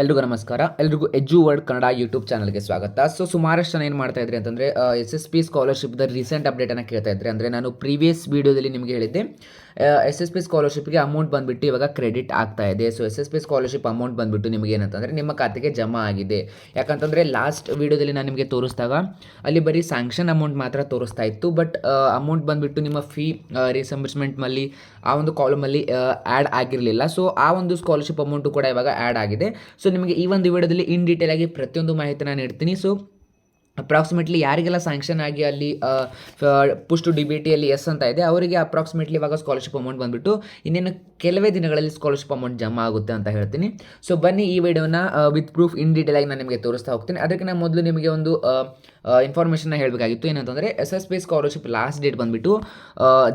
ಎಲ್ರಿಗೂ ನಮಸ್ಕಾರ. ಎಲ್ರಿಗೂ ಎಜು ವರ್ಡ್ ಕನ್ನಡ ಯೂಟ್ಯೂಬ್ ಚಾನಲ್ಗೆ ಸ್ವಾಗತ. ಸೊ ಸುಮಾರಷ್ಟು ಜನ ಏನು ಮಾಡ್ತಾ ಇದ್ರಿ ಅಂತಂದರೆ ಎಸ್ ಎಸ್ ಪಿ ಸ್ಕಾಲರ್ಶಿಪ್ದ ರೀಸೆಂಟ್ ಅಪ್ಡೇಟನ್ನು ಕೇಳ್ತಾ ಇದ್ರಿ. ಅಂದರೆ ನಾನು ಪ್ರೀವಿಯಸ್ ವೀಡಿಯೋದಲ್ಲಿ ನಿಮಗೆ ಹೇಳಿದ್ದೆ. ಎಸ್ ಎಸ್ ಪಿ ಸ್ಕಾಲರ್ಶಿಪ್ಗೆ ಅಮೌಂಟ್ ಬಂದುಬಿಟ್ಟು ಇವಾಗ ಕ್ರೆಡಿಟ್ ಆಗ್ತಾ ಇದೆ. So S S P scholarship amount ಬಂದುಬಿಟ್ಟು ನಿಮಗೆ ಏನಂತಂದರೆ ನಿಮ್ಮ ಖಾತೆಗೆ ಜಮಾ ಆಗಿದೆ. ಯಾಕಂತಂದರೆ ಲಾಸ್ಟ್ ವೀಡಿಯೋದಲ್ಲಿ ನಾನು ನಿಮಗೆ ತೋರಿಸಿದಾಗ ಅಲ್ಲಿ ಬರೀ ಸ್ಯಾಂಕ್ಷನ್ ಅಮೌಂಟ್ ಮಾತ್ರ ತೋರಿಸ್ತಾ ಇತ್ತು. ಬಟ್ ಅಮೌಂಟ್ ಬಂದುಬಿಟ್ಟು ನಿಮ್ಮ ಫೀ ರೀಸಂಬರ್ಸ್ಮೆಂಟ್ನಲ್ಲಿ ಆ ಒಂದು ಕಾಲಮಲ್ಲಿ ಆ್ಯಡ್ ಆಗಿರಲಿಲ್ಲ. ಸೊ ಆ ಒಂದು ಸ್ಕಾಲರ್ಶಿಪ್ ಅಮೌಂಟು ಕೂಡ ಇವಾಗ ಆ್ಯಡ್ ಆಗಿದೆ. ಸೊ ನಿಮಗೆ ಈ ಒಂದು ವಿಡಿಯೋದಲ್ಲಿ ಇನ್ ಡೀಟೇಲ್ ಆಗಿ ಪ್ರತಿಯೊಂದು ನಾನು ಇಡ್ತೀನಿ ಸೊ ಅಪ್ರಾಕ್ಸಿಮೇಟ್ಲಿ ಯಾರಿಗೆಲ್ಲ ಸ್ಯಾಂಕ್ಷನ್ ಆಗಿ ಅಲ್ಲಿ ಪುಷ್ಟು ಡಿ ಬಿ ಟಿಯಲ್ಲಿ ಎಸ್ ಅಂತ ಇದೆ, ಅವರಿಗೆ ಅಪ್ರಾಕ್ಸಿಮೇಟ್ಲಿ ಇವಾಗ ಸ್ಕಾಲರ್ಶಿಪ್ ಅಮೌಂಟ್ ಬಂದುಬಿಟ್ಟು ಇನ್ನೇನು ಕೆಲವೇ ದಿನಗಳಲ್ಲಿ ಸ್ಕಾಲರ್ಶಿಪ್ ಅಮೌಂಟ್ ಜಮಾ ಆಗುತ್ತೆ ಅಂತ ಹೇಳ್ತೀನಿ. ಸೊ ಬನ್ನಿ ಈ ವಿಡಿಯೋನ ವಿತ್ ಪ್ರೂಫ್ ಇನ್ ಡೀಟೇಲ್ ಆಗಿ ನಾನು ನಿಮಗೆ ತೋರಿಸ್ತಾ ಹೋಗ್ತೀನಿ. ಅದಕ್ಕೆ ನಾನು ಮೊದಲು ನಿಮಗೆ ಒಂದು ಇನ್ಫಾರ್ಮೇಷನ್ನ ಹೇಳಬೇಕಾಗಿತ್ತು. ಏನಂತಂದರೆ S S P scholarship last date ಬಂದುಬಿಟ್ಟು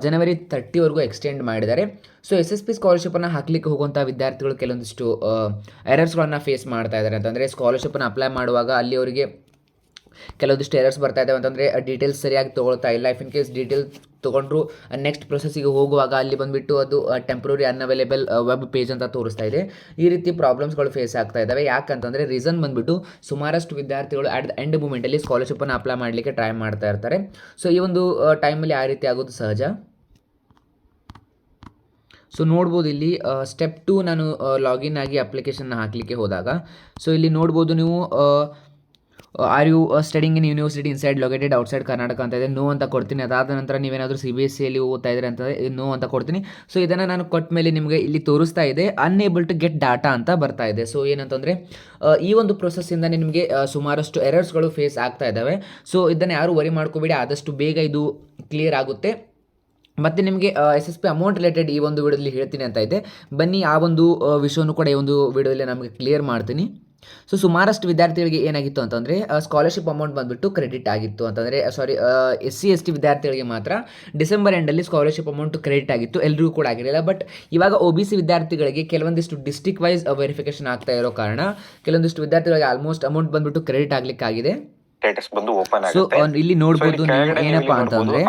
ಜನವರಿ ತರ್ಟಿವರೆಗೂ ಎಕ್ಸ್ಟೆಂಡ್ ಮಾಡಿದ್ದಾರೆ. ಸೊ ಎಸ್ ಎಸ್ ಪಿ ಸ್ಕಾಲರ್ಶಿಪ್ಪನ್ನು ಹಾಕ್ಲಿಕ್ಕೆ ಹೋಗುವಂಥ ವಿದ್ಯಾರ್ಥಿಗಳು ಕೆಲವೊಂದಿಷ್ಟು ಎರರ್ಸ್ಗಳನ್ನು ಫೇಸ್ ಮಾಡ್ತಾ ಇದ್ದಾರೆ. ಅಂತಂದರೆ ಸ್ಕಾಲರ್ಶಿಪ್ನ ಅಪ್ಲೈ ಮಾಡುವಾಗ ಅಲ್ಲಿ ಅವರಿಗೆ ಕೆಲವೊಂದಿಷ್ಟು ಎರರ್ಸ್ ಬರ್ತಾ ಇದ್ದಾವೆ ಅಂತಂದರೆ ಡೀಟೇಲ್ಸ್ ಸರಿಯಾಗಿ ತೊಗೊಳ್ತಾ ಇಲ್ಲ. ಇಫ್ ಇನ್ ಕೇಸ್ ಡೀಟೇಲ್ಸ್ ತೊಗೊಂಡ್ರು ನೆಕ್ಸ್ಟ್ ಪ್ರೊಸೆಸ್ಸಿಗೆ ಹೋಗುವಾಗ ಅಲ್ಲಿ ಬಂದುಬಿಟ್ಟು ಅದು ಟೆಂಪ್ರರಿ ಅನ್ಅವೈಲೇಬಲ್ ವೆಬ್ ಪೇಜ್ ಅಂತ ತೋರಿಸ್ತಾ ಇದೆ. ಈ ರೀತಿ ಪ್ರಾಬ್ಲಮ್ಸ್ಗಳು ಫೇಸ್ ಆಗ್ತಾ ಇದ್ದಾವೆ ಯಾಕಂತಂದರೆ ರೀಸನ್ ಬಂದುಬಿಟ್ಟು ಸುಮಾರಷ್ಟು ವಿದ್ಯಾರ್ಥಿಗಳು ಅಟ್ ದ ಎಂಡ್ ಮೂಮೆಂಟಲ್ಲಿ ಸ್ಕಾಲರ್ಶಿಪ್ಪನ್ನು ಅಪ್ಲೈ ಮಾಡಲಿಕ್ಕೆ ಟ್ರೈ ಮಾಡ್ತಾ ಇರ್ತಾರೆ. ಸೊ ಈ ಒಂದು ಟೈಮಲ್ಲಿ ಆ ರೀತಿ ಆಗೋದು ಸಹಜ. ಸೊ ನೋಡ್ಬೋದು ಇಲ್ಲಿ ಸ್ಟೆಪ್ ಟು ನಾನು ಲಾಗಿನ್ ಆಗಿ ಅಪ್ಲಿಕೇಶನ್ನ ಹಾಕಲಿಕ್ಕೆ ಹೋದಾಗ. ಸೊ ಇಲ್ಲಿ ನೋಡ್ಬೋದು ನೀವು are you studying in university inside located outside Karnataka ಅಂತ ಇದೆ ನೋ ಅಂತ ಕೊಡ್ತೀನಿ. ಅದಾದ ನಂತರ ನೀವೇನಾದರೂ ಸಿ ಬಿ ಎಸ್ ಸಿಯಲ್ಲಿ ಓದ್ತಾ ಇದ್ರೆ ಅಂತ ನೋ ಅಂತ ಕೊಡ್ತೀನಿ. ಸೊ ಇದನ್ನು ನಾನು ಕೊಟ್ಟ ಮೇಲೆ ನಿಮಗೆ ಇಲ್ಲಿ ತೋರಿಸ್ತಾ ಇದೆ ಅನ್ಏಬಲ್ ಟು ಗೆಟ್ ಡಾಟಾ ಅಂತ ಬರ್ತಾ ಇದೆ. ಸೊ ಏನಂತಂದರೆ ಈ ಒಂದು ಪ್ರೊಸೆಸ್ಸಿಂದ ನಿಮಗೆ ಆ, ಸುಮಾರಷ್ಟು ಎರರ್ಸ್ಗಳು ಫೇಸ್ ಆಗ್ತಾ ಇದ್ದಾವೆ ಸೊ ಇದನ್ನು ಯಾರು ವರಿ ಮಾಡ್ಕೋಬೇಡಿ ಆದಷ್ಟು ಬೇಗ ಇದು ಕ್ಲಿಯರ್ ಆಗುತ್ತೆ. ಮತ್ತು ನಿಮಗೆ S S P amount related ಈ ಒಂದು ವಿಡಿಯೋದಲ್ಲಿ ಹೇಳ್ತೀನಿ ಅಂತ ಇದೆ. ಬನ್ನಿ ಆ ಒಂದು ಆ, ವಿಷಯವನ್ನು ಕೂಡ ಈ ಒಂದು ವಿಡಿಯೋದಲ್ಲಿ ನಮಗೆ ಕ್ಲಿಯರ್ ಮಾಡ್ತೀನಿ. ಸೊ ಸುಮಾರಷ್ಟು ವಿದ್ಯಾರ್ಥಿಗಳಿಗೆ ಏನಾಗಿತ್ತು ಅಂತಂದರೆ ಸ್ಕಾಲರ್ಶಿಪ್ ಅಮೌಂಟ್ ಬಂದುಬಿಟ್ಟು ಕ್ರೆಡಿಟ್ ಆಗಿತ್ತು. ಅಂತಂದರೆ sorry S C S T ವಿದ್ಯಾರ್ಥಿಗಳಿಗೆ ಮಾತ್ರ ಡಿಸೆಂಬರ್ ಎಂಡಲ್ಲಿ ಸ್ಕಾಲರ್ಶಿಪ್ ಅಮೌಂಟ್ ಕ್ರೆಡಿಟ್ ಆಗಿತ್ತು. ಎಲ್ಲರಿಗೂ ಕೂಡ ಆಗಿರಲಿಲ್ಲ. ಬಟ್ ಇವಾಗ ಒ ಬಿ ಸಿ ವಿದ್ಯಾರ್ಥಿಗಳಿಗೆ ಕೆಲವೊಂದಿಷ್ಟು ಡಿಸ್ಟಿಕ್ ವೈಸ್ ವೆರಿಫಿಕೇಶನ್ ಆಗ್ತಾ ಇರೋ ಕಾರಣ, ಕೆಲವೊಂದಿಷ್ಟು ವಿದ್ಯಾರ್ಥಿಗಳಿಗೆ ಆಲ್ಮೋಸ್ಟ್ ಅಮೌಂಟ್ ಬಂದುಬಿಟ್ಟು ಕ್ರೆಡಿಟ್ ಆಗಲಿಕ್ಕಾಗಿದೆ. ಸ್ಟೇಟಸ್ ಬಂದು ಓಪನ್ ಸೊ ಇಲ್ಲಿ ನೋಡ್ಬೋದು ಇಲ್ಲಿ ನೀವು ಕೆಳಗಡೆ ಏನಪ್ಪಾ ಅಂತಂದ್ರೆ.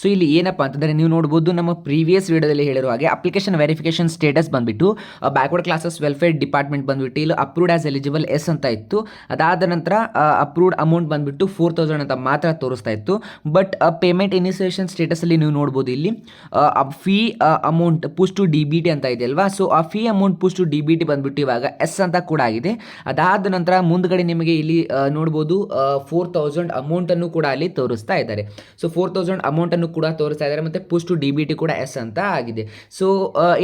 ಸೊ ಇಲ್ಲಿ ಏನಪ್ಪಾ ಅಂತಂದ್ರೆ ನೀವು ನೋಡಬಹುದು ನಮ್ಮ ಪ್ರೀವಿಯಸ್ ವಿಡಿಯೋದಲ್ಲಿ ಹೇಳಿರುವ ಹಾಗೆ ಅಪ್ಲಿಕೇಶನ್ ವೆರಿಫಿಕೇಶನ್ ಸ್ಟೇಟಸ್ ಬಂದ್ಬಿಟ್ಟು ಬ್ಯಾಕ್ವರ್ಡ್ ಕ್ಲಾಸಸ್ ವೆಲ್ಫೇರ್ ಡಿಪಾರ್ಟ್ಮೆಂಟ್ ಬಂದ್ಬಿಟ್ಟು ಇಲ್ಲಿ ಅಪ್ರೂವ್ಡ್ ಆಸ್ ಎಲಿಜಿಬಲ್ ಎಸ್ ಅಂತ ಇತ್ತು. ಅದಾದ ನಂತರ ಅಪ್ರೂವ್ಡ್ ಅಮೌಂಟ್ ಬಂದ್ಬಿಟ್ಟು ಫೋರ್ ತೌಸಂಡ್ ಅಂತ ಮಾತ್ರ ತೋರಿಸ್ತಾ ಇತ್ತು. ಬಟ್ ಪೇಮೆಂಟ್ ಇನಿಸಿಯೇಷನ್ ಸ್ಟೇಟಸ್ ಅಲ್ಲಿ ನೀವು ನೋಡಬಹುದು ಇಲ್ಲಿ fee amount push to D B T ಅಂತ ಇದೆ ಅಲ್ವಾ? ಸೊ ಆ fee amount push to D B T ಬಂದ್ಬಿಟ್ಟು ಇವಾಗ ಎಸ್ ಅಂತ ಕೂಡ ಆಗಿದೆ. ಅದಾದ ನಂತರ ಮುಂದ್ಗಡೆ ನಿಮಗೆ ಇಲ್ಲಿ ನೋಡಬಹುದು ನೋಡ್ಬೋದು ಫೋರ್ ತೌಸಂಡ್ ಅಮೌಂಟನ್ನು ಕೂಡ ಅಲ್ಲಿ ತೋರಿಸ್ತಾ ಇದ್ದಾರೆ. ಸೊ ಫೋರ್ ತೌಸಂಡ್ ಅಮೌಂಟನ್ನು ಕೂಡ ತೋರಿಸ್ತಾ ಇದ್ದಾರೆ ಮತ್ತು push to D B T ಕೂಡ ಎಸ್ ಅಂತ ಆಗಿದೆ. ಸೊ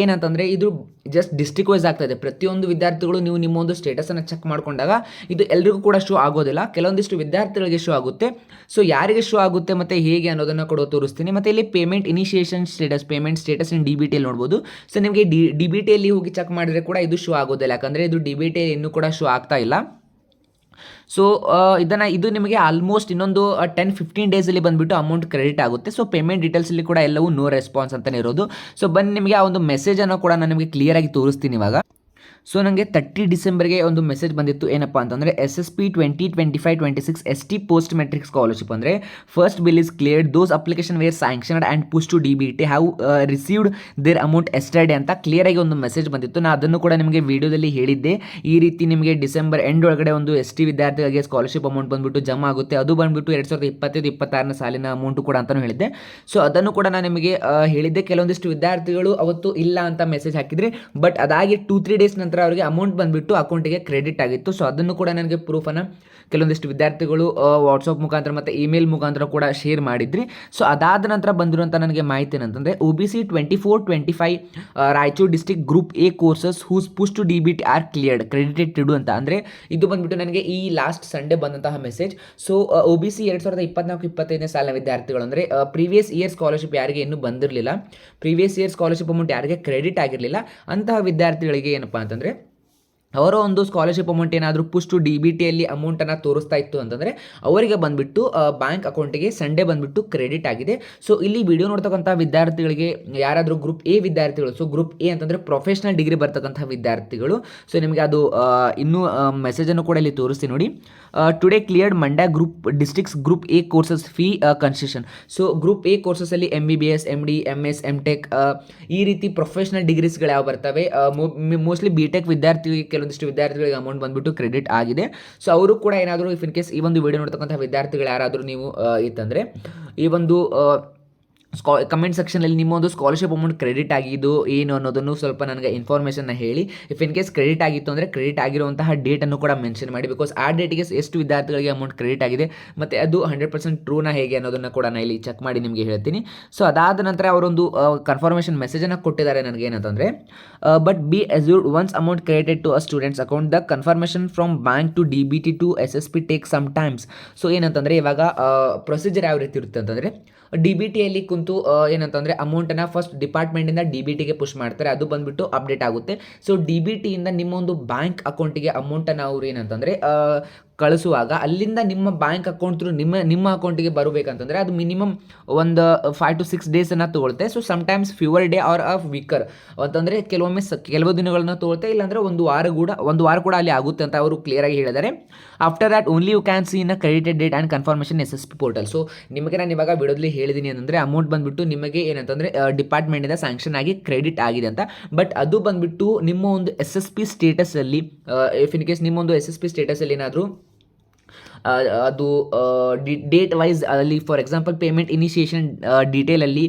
ಏನಂತಂದರೆ ಇದು ಜಸ್ಟ್ ಡಿಸ್ಟಿಕ್ ವೈಸ್ ಆಗ್ತಾ ಇದೆ. ಪ್ರತಿಯೊಂದು ವಿದ್ಯಾರ್ಥಿಗಳು ನೀವು ನಿಮ್ಮ ಒಂದು ಸ್ಟೇಟಸನ್ನು ಚೆಕ್ ಮಾಡಿಕೊಂಡಾಗ ಇದು ಎಲ್ರಿಗೂ ಕೂಡ ಶೋ ಆಗೋದಿಲ್ಲ. ಕೆಲವೊಂದಿಷ್ಟು ವಿದ್ಯಾರ್ಥಿಗಳಿಗೆ ಶೋ ಆಗುತ್ತೆ. ಸೊ ಯಾರಿಗೆ ಶೋ ಆಗುತ್ತೆ ಮತ್ತು ಹೇಗೆ ಅನ್ನೋದನ್ನು ಕೂಡ ತೋರಿಸ್ತೀನಿ. ಮತ್ತು ಇಲ್ಲಿ payment initiation status payment status in D B ಟಿಯಲ್ಲಿ ನೋಡ್ಬೋದು. ಸೊ ನಿಮಗೆ ಡಿ ಡಿ ಬಿ ಟಿಯಲ್ಲಿ ಹೋಗಿ ಚೆಕ್ ಮಾಡಿದ್ರೆ ಕೂಡ ಇದು ಶೋ ಆಗೋದಿಲ್ಲ. ಯಾಕಂದರೆ ಇದು ಡಿ ಬಿ ಟಿಯಲ್ಲಿ ಇನ್ನೂ ಕೂಡ ಶೋ ಆಗ್ತಾ ಇಲ್ಲ. ಸೊ ಇದನ್ನು ಇದು ನಿಮಗೆ ಆಲ್ಮೋಸ್ಟ್ ಇನ್ನೊಂದು ಟೆನ್ ಫಿಫ್ಟೀನ್ ಡೇಸಲ್ಲಿ ಬಂದುಬಿಟ್ಟು ಅಮೌಂಟ್ ಕ್ರೆಡಿಟ್ ಆಗುತ್ತೆ. ಸೊ ಪೇಮೆಂಟ್ ಡೀಟೇಲ್ಸಲ್ಲಿ ಕೂಡ ಎಲ್ಲವೂ ನೋ ರೆಸ್ಪಾನ್ಸ್ ಅಂತಲೇ ಇರೋದು. ಸೊ ಬನ್ನಿ ನಿಮಗೆ ಆ ಒಂದು ಮೆಸೇಜನ್ನು ಕೂಡ ನಾನು ನಿಮಗೆ ಕ್ಲಿಯರಾಗಿ ತೋರಿಸ್ತೀನಿ ಇವಾಗ. ಸೊ ನನಗೆ ತರ್ಟಿ ಡಿಸೆಂಬರ್ಗೆ ಒಂದು ಮೆಸೇಜ್ ಬಂದಿತ್ತು. ಏನಪ್ಪ ಅಂತಂದರೆ S S P twenty twenty five twenty six S T post metric scholarship ಅಂದರೆ first bill is cleared those application were sanctioned and push to D B T have received their amount yesterday ಅಂತ ಕ್ಲಿಯರಾಗಿ ಒಂದು message ಬಂದಿತ್ತು. ನಾನು ಅದನ್ನು ಕೂಡ ನಿಮಗೆ ವಿಡಿಯೋದಲ್ಲಿ ಹೇಳಿದ್ದೆ. ಈ ರೀತಿ ನಿಮಗೆ ಡಿಸೆಂಬರ್ ಎಂಡ್ ಒಳಗಡೆ ಒಂದು ಎಸ್ ಟಿ ವಿದ್ಯಾರ್ಥಿಗಳಿಗೆ ಸ್ಕಾಲರ್ಶಿಪ್ ಅಮೌಂಟ್ ಬಂದುಬಿಟ್ಟು ಜಮಾ ಆಗುತ್ತೆ. ಅದು ಬಂದುಬಿಟ್ಟು ಎರಡು ಸಾವಿರದ ಇಪ್ಪತ್ತೈದು, ಇಪ್ಪತ್ತಾರನೇ ಸಾಲಿನ ಅಮೌಂಟು ಕೂಡ ಅಂತಲೂ ಹೇಳಿದ್ದೆ. ಸೊ ಅದನ್ನು ಕೂಡ ನಾನು ನಿಮಗೆ ಹೇಳಿದ್ದೆ. ಕೆಲವೊಂದಿಷ್ಟು ವಿದ್ಯಾರ್ಥಿಗಳು ಅವತ್ತು ಇಲ್ಲ ಅಂತ ಮೆಸೇಜ್ ಹಾಕಿದರೆ ಬಟ್ ಅದಾಗಿ ಟೂ ತ್ರೀ ಡೇಸ್ ನಂತರ ಅವರಿಗೆ ಅಮೌಂಟ್ ಬಂದುಬಿಟ್ಟು ಅಕೌಂಟಿಗೆ ಕ್ರೆಡಿಟ್ ಆಗಿತ್ತು. ಸೊ ಅದನ್ನು ಕೂಡ ನನಗೆ ಪ್ರೂಫನ್ನು ಕೆಲವೊಂದಿಷ್ಟು ವಿದ್ಯಾರ್ಥಿಗಳು ವಾಟ್ಸಪ್ ಮುಖಾಂತರ ಮತ್ತು ಇಮೇಲ್ ಮುಖಾಂತರ ಕೂಡ ಶೇರ್ ಮಾಡಿದ್ರಿ. ಸೊ ಅದಾದ ನಂತರ ಬಂದಿರುವಂಥ ನನಗೆ ಮಾಹಿತಿ ಏನಂತಂದರೆ O B C twenty four twenty five Raichur district group A courses whose push to D B T are cleared credited to ಅಂತ. ಅಂದರೆ, ಇದು ಬಂದುಬಿಟ್ಟು ನನಗೆ ಈ ಲಾಸ್ಟ್ ಸಂಡೇ ಬಂದಂತಹ message so O B C ಎರಡು ಸಾವಿರದ ಇಪ್ಪತ್ನಾಲ್ಕು, ಇಪ್ಪತ್ತೈದನೇ ಸಾಲಿನ ವಿದ್ಯಾರ್ಥಿಗಳು ಅಂದರೆ ಪ್ರೀವಿಯಸ್ ಇಯರ್ ಸ್ಕಾಲರ್ಶಿಪ್ ಯಾರಿಗೆ ಇನ್ನೂ ಬಂದಿರಲಿಲ್ಲ ಪ್ರೀವಿಯಸ್ ಇಯರ್ ಸ್ಕಾಲರ್ಶಿಪ್ ಅಮೌಂಟ್ ಯಾರಿಗೆ ಕ್ರೆಡಿಟ್ ಆಗಿರಲಿಲ್ಲ, ಅಂತಹ ವಿದ್ಯಾರ್ಥಿಗಳಿಗೆ ಏನಪ್ಪ ಅಂತಂದರೆ ಅವರ ಒಂದು ಸ್ಕಾಲರ್ಶಿಪ್ ಅಮೌಂಟ್ ಏನಾದರೂ ಪುಷ್ಟು ಡಿ ಬಿ ಟಿಯಲ್ಲಿ ಅಮೌಂಟನ್ನು ತೋರಿಸ್ತಾ ಇತ್ತು ಅಂತಂದರೆ, ಅವರಿಗೆ ಬಂದುಬಿಟ್ಟು ಬ್ಯಾಂಕ್ ಅಕೌಂಟಿಗೆ ಸಂಡೇ ಬಂದುಬಿಟ್ಟು ಕ್ರೆಡಿಟ್ ಆಗಿದೆ. ಸೊ ಇಲ್ಲಿ ವಿಡಿಯೋ ನೋಡ್ತಕ್ಕಂಥ ವಿದ್ಯಾರ್ಥಿಗಳಿಗೆ ಯಾರಾದರೂ ಗ್ರೂಪ್ ಎ ವಿದ್ಯಾರ್ಥಿಗಳು ಸೊ ಗ್ರೂಪ್ ಎ ಅಂತಂದರೆ ಪ್ರೊಫೆಷ್ನಲ್ ಡಿಗ್ರಿ ಬರ್ತಕ್ಕಂಥ ವಿದ್ಯಾರ್ಥಿಗಳು. ಸೊ ನಿಮಗೆ ಅದು ಇನ್ನೂ ಮೆಸೇಜನ್ನು ಕೂಡ ಇಲ್ಲಿ ತೋರಿಸ್ತೀನಿ ನೋಡಿ. Today cleared Mandya group districts group A courses fee concession so group A ಕೋರ್ಸಸಲ್ಲಿ M B B S M D M S M tech ಈ ರೀತಿ ಪ್ರೊಫೆಷ್ನಲ್ ಡಿಗ್ರೀಸ್ಗಳು ಯಾವ ಬರ್ತವೆ? ಮೋಸ್ಟ್ಲಿ ಬಿ ಟೆಕ್ ವಿದ್ಯಾರ್ಥಿಗಳಿಗೆ ಕೆಲವೊಂದಿಷ್ಟು ವಿದ್ಯಾರ್ಥಿಗಳಿಗೆ ಅಮೌಂಟ್ ಬಂದುಬಿಟ್ಟು ಕ್ರೆಡಿಟ್ ಆಗಿದೆ. ಸೊ ಅವರು ಕೂಡ ಏನಾದರೂ ಇಫ್ ಇನ್ ಕೇಸ್ ಈ ಒಂದು ವಿಡಿಯೋ ನೋಡ್ತಕ್ಕಂಥ ವಿದ್ಯಾರ್ಥಿಗಳು ಯಾರಾದರೂ ನೀವು ಇತ್ತಂದರೆ, ಈ ಒಂದು ಸ್ಕಾ ಕಮೆಂಟ್ ಸೆಕ್ಷನಲ್ಲಿ ನಿಮ್ಮ ಒಂದು ಸ್ಕಾಲರ್ಶಿಪ್ ಅಮೌಂಟ್ ಕ್ರೆಡಿಟ್ ಆಗಿದ್ದು ಏನು ಅನ್ನೋದನ್ನು ಸ್ವಲ್ಪ ನನಗೆ ಇನ್ಫಾರ್ಮೇಷನ್ನ ಹೇಳಿ. ಇಫ್ ಇನ್ ಕೇಸ್ ಕ್ರೆಡಿಟ್ ಆಗಿತ್ತು ಅಂದರೆ ಕ್ರೆಡಿಟ್ ಆಗಿರುವಂತಹ ಡೇಟನ್ನು ಕೂಡ ಮೆನ್ಷನ್ ಮಾಡಿ. ಬಿಕಾಸ್ ಆ ಡೇಟಿಗೆ ಎಷ್ಟು ವಿದ್ಯಾರ್ಥಿಗಳಿಗೆ ಅಮೌಂಟ್ ಕ್ರೆಡಿಟ್ ಆಗಿದೆ, ಮತ್ತು ಅದು ಹಂಡ್ರೆಡ್ ಪರ್ಸೆಂಟ್ ಟ್ರೂನ ಹೇಗೆ ಅನ್ನೋದನ್ನು ಕೂಡ ನಾನು ಇಲ್ಲಿ ಚೆಕ್ ಮಾಡಿ ನಿಮಗೆ ಹೇಳ್ತೀನಿ. ಸೊ ಅದಾದ ನಂತರ ಅವರೊಂದು ಕನ್ಫರ್ಮೇಷನ್ ಮೆಸೇಜನ್ನು ಕೊಟ್ಟಿದ್ದಾರೆ ನನಗೆ ಏನಂತಂದರೆ but be assured once amount credited to a students account the confirmation from bank to D B T to S S P take some times so ಏನಂತಂದರೆ ಇವಾಗ ಪ್ರೊಸೀಜರ್ ಯಾವ ರೀತಿ ಇರುತ್ತೆ ಅಂತಂದರೆ ಡಿ ಬಿ ಟಿಯಲ್ಲಿ ಕುಂತು ಏನಂತಂದರೆ ಅಮೌಂಟನ್ನು ಫಸ್ಟ್ ಡಿಪಾರ್ಟ್ಮೆಂಟಿಂದ ಡಿ ಬಿ ಟಿಗೆ ಪುಷ್ ಮಾಡ್ತಾರೆ. ಅದು ಬಂದುಬಿಟ್ಟು ಅಪ್ಡೇಟ್ ಆಗುತ್ತೆ. ಸೊ ಡಿ ಬಿ ಟಿಯಿಂದ ನಿಮ್ಮ ಒಂದು ಬ್ಯಾಂಕ್ ಅಕೌಂಟಿಗೆ ಅಮೌಂಟನ್ನು ಅವ್ರು ಏನಂತಂದರೆ ಕಳಿಸುವಾಗ ಅಲ್ಲಿಂದ ನಿಮ್ಮ ಬ್ಯಾಂಕ್ ಅಕೌಂಟ್ ನಿಮ್ಮ ನಿಮ್ಮ ಅಕೌಂಟಿಗೆ ಬರಬೇಕಂತಂದರೆ ಅದು ಮಿನಿಮಮ್ ಒಂದು ಫೈವ್ ಟು ಸಿಕ್ಸ್ ಡೇಸನ್ನು ತೊಗೊಳುತ್ತೆ. So sometimes fewer day or of weaker ಅಂತಂದರೆ ಕೆಲವೊಮ್ಮೆ ಸ, ಕೆಲವು ದಿನಗಳನ್ನ ತೊಗೊಳುತ್ತೆ. ಇಲ್ಲಾಂದರೆ ಒಂದು ವಾರ ಕೂಡ, ಒಂದು ವಾರ ಕೂಡ ಅಲ್ಲಿ ಆಗುತ್ತೆ ಅಂತ ಅವರು ಕ್ಲಿಯರಾಗಿ ಹೇಳಿದ್ದಾರೆ. After that only you can see in a credited date and confirmation S S P portal so ನಿಮಗೆ ನಾನು ಇವಾಗ ಬಿಡೋದ್ಲಿ ಹೇಳಿದ್ದೀನಿ ಅಂತಂದರೆ ಅಮೌಂಟ್ ಬಂದುಬಿಟ್ಟು ನಿಮಗೆ ಏನಂತಂದರೆ ಡಿಪಾರ್ಟ್ಮೆಂಟಿಂದ ಸ್ಯಾಂಕ್ಷನ್ ಆಗಿ ಕ್ರೆಡಿಟ್ ಆಗಿದೆ ಅಂತ. ಬಟ್ ಅದು ಬಂದುಬಿಟ್ಟು ನಿಮ್ಮ ಒಂದು ಎಸ್ ಎಸ್ ಪಿ ಸ್ಟೇಟಸಲ್ಲಿ ಇಫ್ ಇನ್ ಕೇಸ್ ನಿಮ್ಮ ಒಂದು ಎಸ್ ಎಸ್ ಪಿ ಸ್ಟೇಟಸಲ್ಲಿ ಏನಾದರೂ ಅದು ಡೇಟ್ ವೈಸ್ ಅಲ್ಲಿ ಫಾರ್ ಎಕ್ಸಾಂಪಲ್ ಪೇಮೆಂಟ್ ಇನಿಷಿಯೇಷನ್ ಡೀಟೇಲಲ್ಲಿ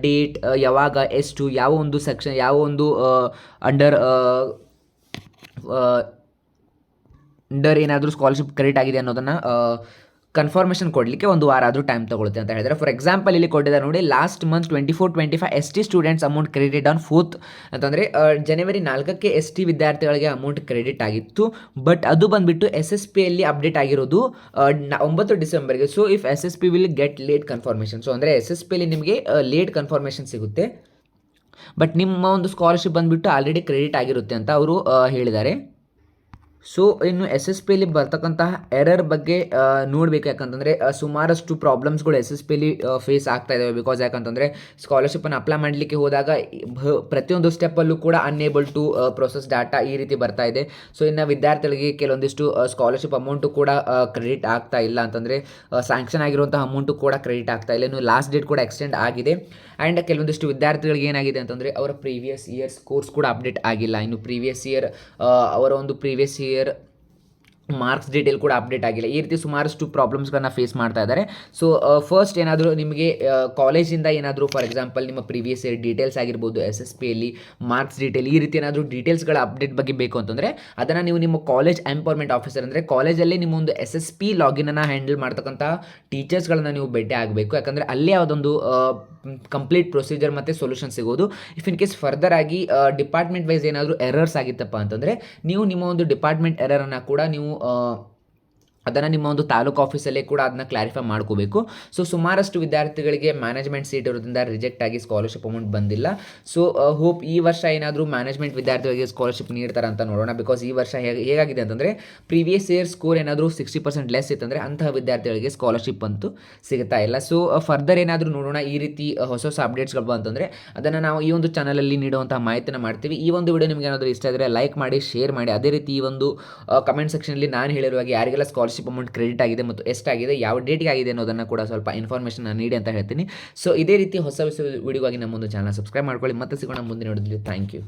ಡೇಟ್ ಯಾವಾಗ, ಎಷ್ಟು, ಯಾವ ಒಂದು ಸೆಕ್ಷನ್ ಯಾವ ಒಂದು ಅಂಡರ್ ಅಂಡರ್ ಏನಾದರೂ ಸ್ಕಾಲರ್ಶಿಪ್ ಕ್ರೆಡಿಟ್ ಆಗಿದೆ ಅನ್ನೋದನ್ನು ಕನ್ಫರ್ಮೇಷನ್ ಕೊಡಲಿಕ್ಕೆ ಒಂದು ವಾರ ಆದರೂ ಟೈಮ್ ತಗೊಳುತ್ತೆ ಅಂತ ಹೇಳಿದರೆ ಫಾರ್ ಎಕ್ಸಾಂಪಲ್ ಇಲ್ಲಿ ಕೊಟ್ಟಿದ್ದಾರೆ ನೋಡಿ last month twenty four twenty five S T students amount credit on fourth ಅಂತಂದರೆ ಜನವರಿ ನಾಲ್ಕಕ್ಕೆ ಎಸ್ ಟಿ ವಿದ್ಯಾರ್ಥಿಗಳಿಗೆ ಅಮೌಂಟ್ ಕ್ರೆಡಿಟ್ ಆಗಿತ್ತು. ಬಟ್ ಅದು ಬಂದುಬಿಟ್ಟು ಎಸ್ ಎಸ್ ಪಿಯಲ್ಲಿ ಅಪ್ಡೇಟ್ ಆಗಿರೋದು ಒಂಬತ್ತು ಡಿಸೆಂಬರ್ಗೆ. So if S S P will get late confirmation so ಅಂದರೆ ಎಸ್ ಎಸ್ ಪಿಯಲ್ಲಿ ನಿಮಗೆ ಲೇಟ್ ಕನ್ಫರ್ಮೇಷನ್ ಸಿಗುತ್ತೆ. ಬಟ್ ನಿಮ್ಮ ಒಂದು ಸ್ಕಾಲರ್ಶಿಪ್ ಬಂದುಬಿಟ್ಟು ಆಲ್ರೆಡಿ ಕ್ರೆಡಿಟ್ ಆಗಿರುತ್ತೆ ಅಂತ ಅವರು ಹೇಳಿದ್ದಾರೆ. ಸೊ ಇನ್ನು ಎಸ್ ಎಸ್ ಪಿಯಲ್ಲಿ ಬರ್ತಕ್ಕಂತಹ ಎರರ್ ಬಗ್ಗೆ ನೋಡಬೇಕು ಯಾಕಂತಂದರೆ ಸುಮಾರಷ್ಟು ಪ್ರಾಬ್ಲಮ್ಸ್ಗಳು ಎಸ್ ಎಸ್ ಪಿಲಿ ಫೇಸ್ ಆಗ್ತಾ ಇದ್ದಾವೆ ಬಿಕಾಸ್ ಯಾಕಂತಂದರೆ ಸ್ಕಾಲರ್ಶಿಪ್ಪನ್ನು ಅಪ್ಲೈ ಮಾಡಲಿಕ್ಕೆ ಹೋದಾಗ ಪ್ರತಿಯೊಂದು ಸ್ಟೆಪ್ಪಲ್ಲೂ ಕೂಡ ಅನ್ಏಬಲ್ ಟು ಪ್ರೊಸೆಸ್ ಡಾಟಾ ಈ ರೀತಿ ಬರ್ತಾ ಇದೆ. ಸೊ ಇನ್ನು ವಿದ್ಯಾರ್ಥಿಗಳಿಗೆ ಕೆಲವೊಂದಿಷ್ಟು ಸ್ಕಾಲರ್ಶಿಪ್ ಅಮೌಂಟು ಕೂಡ ಕ್ರೆಡಿಟ್ ಆಗ್ತಾ ಇಲ್ಲ ಅಂತಂದರೆ ಸ್ಯಾಂಕ್ಷನ್ ಆಗಿರುವಂಥ ಅಮೌಂಟು ಕೂಡ ಕ್ರೆಡಿಟ್ ಆಗ್ತಾ ಇಲ್ಲ. ಇನ್ನು ಲಾಸ್ಟ್ ಡೇಟ್ ಕೂಡ ಎಕ್ಸ್ಟೆಂಡ್ ಆಗಿದೆ. ಆ್ಯಂಡ್ ಕೆಲವೊಂದಿಷ್ಟು ವಿದ್ಯಾರ್ಥಿಗಳಿಗೆ ಏನಾಗಿದೆ ಅಂತಂದರೆ, ಅವರ ಪ್ರೀವಿಯಸ್ ಇಯರ್ಸ್ ಕೋರ್ಸ್ ಕೂಡ ಅಪ್ಡೇಟ್ ಆಗಿಲ್ಲ. ಇನ್ನು ಪ್ರೀವಿಯಸ್ ಇಯರ್ ಅವರ ಒಂದು previous year here marks detail ಕೂಡ ಅಪ್ಡೇಟ್ ಆಗಿಲ್ಲ. ಈ ರೀತಿ ಸುಮಾರಷ್ಟು ಪ್ರಾಬ್ಲಮ್ಸ್ಗಳನ್ನ ಫೇಸ್ ಮಾಡ್ತಾ ಇದ್ದಾರೆ. ಸೊ ಫಸ್ಟ್ ಏನಾದರೂ ನಿಮಗೆ ಕಾಲೇಜಿಂದ ಏನಾದರೂ ಫಾರ್ ಎಕ್ಸಾಂಪಲ್ ನಿಮ್ಮ ಪ್ರೀವಿಯಸ್ ಇಯರ್ ಡೀಟೇಲ್ಸ್ ಆಗಿರ್ಬೋದು ಎಸ್ ಎಸ್ ಪಿಯಲ್ಲಿ ಮಾರ್ಕ್ಸ್ ಡೀಟೇಲ್ ಈ ರೀತಿ ಏನಾದರೂ ಡೀಟೇಲ್ಸ್ಗಳ ಅಪ್ಡೇಟ್ ಬಗ್ಗೆ ಬೇಕು ಅಂತಂದರೆ, ಅದನ್ನು ನೀವು ನಿಮ್ಮ ಕಾಲೇಜ್ ಎಂಪವರ್ಮೆಂಟ್ ಆಫೀಸರ್ ಅಂದರೆ ಕಾಲೇಜಲ್ಲಿ ನಿಮ್ಮ ಒಂದು ಎಸ್ ಎಸ್ ಪಿ ಲಾಗಿನನ್ನು ಹ್ಯಾಂಡಲ್ ಮಾಡ್ತಕ್ಕಂಥ ಟೀಚರ್ಸ್ಗಳನ್ನ ನೀವು ಭೇಟಿ ಆಗಬೇಕು. ಯಾಕಂದರೆ ಅಲ್ಲೇ ಯಾವುದೊಂದು ಕಂಪ್ಲೀಟ್ ಪ್ರೊಸೀಜರ್ ಮತ್ತು ಸೊಲ್ಯೂಷನ್ ಸಿಗೋದು. ಇಫ್ ಇನ್ ಕೇಸ್ ಫರ್ದರ್ ಆಗಿ ಡಿಪಾರ್ಟ್ಮೆಂಟ್ ವೈಸ್ ಏನಾದರೂ ಎರರ್ಸ್ ಆಗಿತ್ತಪ್ಪ ಅಂತಂದರೆ, ನೀವು ನಿಮ್ಮ ಒಂದು ಡಿಪಾರ್ಟ್ಮೆಂಟ್ ಎರರನ್ನು ಕೂಡ ನೀವು uh ಅದನ್ನು ನಿಮ್ಮ ಒಂದು ತಾಲೂಕು ಆಫೀಸಲ್ಲೇ ಕೂಡ ಅದನ್ನ ಕ್ಲಾರಿಫೈ ಮಾಡ್ಕೋಬೇಕು. ಸೊ ಸುಮಾರಷ್ಟು ವಿದ್ಯಾರ್ಥಿಗಳಿಗೆ ಮ್ಯಾನೇಜ್ಮೆಂಟ್ ಸೀಟ್ ಇರೋದ್ರಿಂದ ರಿಜೆಕ್ಟ್ ಆಗಿ ಸ್ಕಾಲರ್ಶಿಪ್ ಅಮೌಂಟ್ ಬಂದಿಲ್ಲ. ಸೊ ಹೋಪ್ ಈ ವರ್ಷ ಏನಾದರೂ ಮ್ಯಾನೇಜ್ಮೆಂಟ್ ವಿದ್ಯಾರ್ಥಿಗಳಿಗೆ ಸ್ಕಾಲರ್ಶಿಪ್ ನೀಡ್ತಾರೆ ಅಂತ ನೋಡೋಣ. ಬಿಕಾಸ್ ಈ ವರ್ಷ ಹೇಗೆ ಹೇಗಾಗಿದೆ ಅಂತಂದರೆ ಪ್ರೀವಿಯಸ್ ಇಯರ್ ಸ್ಕೋರ್ ಏನಾದರೂ ಸಿಕ್ಸ್ಟಿ ಪರ್ಸೆಂಟ್ ಲೆಸ್ ಇತ್ತಂದರೆ ಅಂತಹ ವಿದ್ಯಾರ್ಥಿಗಳಿಗೆ ಸ್ಕಾಲರ್ಶಿಪ್ ಅಂತೂ ಸಿಗ್ತಾ ಇಲ್ಲ. ಸೊ ಫರ್ದರ್ ಏನಾದರೂ ನೋಡೋಣ ಈ ರೀತಿ ಆ, ಹೊಸ ಹೊಸ ಅಪ್ಡೇಟ್ಸ್ಗಳು ಬಂತಂದರೆ ಅದನ್ನು ನಾವು ಈ ಒಂದು ಚಾನಲಲ್ಲಿ ನೀಡುವಂಥ ಮಾಹಿತಿನ ಮಾಡ್ತೀವಿ. ಈ ಒಂದು ವಿಡಿಯೋ ನಿಮಗೆ ಏನಾದರೂ ಇಷ್ಟ ಆದರೆ ಲೈಕ್ ಮಾಡಿ ಶೇರ್ ಮಾಡಿ. ಅದೇ ರೀತಿ ಈ ಒಂದು ಕಮೆಂಟ್ ಸೆಕ್ಷನಲ್ಲಿ ನಾನು ಹೇಳಿರುವಾಗ ಯಾರಿಗೆಲ್ಲ ಸ್ಕಾಲರ್ಶಿಪ್ ಅಮೌಂಟ್ ಕ್ರೆಡಿಟ್ ಆಗಿದೆ ಮತ್ತು ಎಷ್ಟಾಗಿದೆ ಯಾವ ಡೇಟ್ಗೆ ಆಗಿದೆ ಅನ್ನೋದನ್ನು ಕೂಡ ಸ್ವಲ್ಪ ಇನ್ಫಾರ್ಮೇಷನ್ ನೀಡಿ ಅಂತ ಹೇಳ್ತೀನಿ. ಸೊ ಇದೇ ರೀತಿ ಹೊಸ ಹೊಸ ವಿಡಿಯೋಗಾಗಿ ನಮ್ಮ ಒಂದು ಚಾನಲ್ ಸಬ್ಸ್ಕ್ರೈಬ್ ಮಾಡ್ಕೊಳ್ಳಿ. ಮತ್ತೆ ಸಿಗೋಣ ಮುಂದಿನ ನೋಡಿದ್ರಿ ಥ್ಯಾಂಕ್ ಯು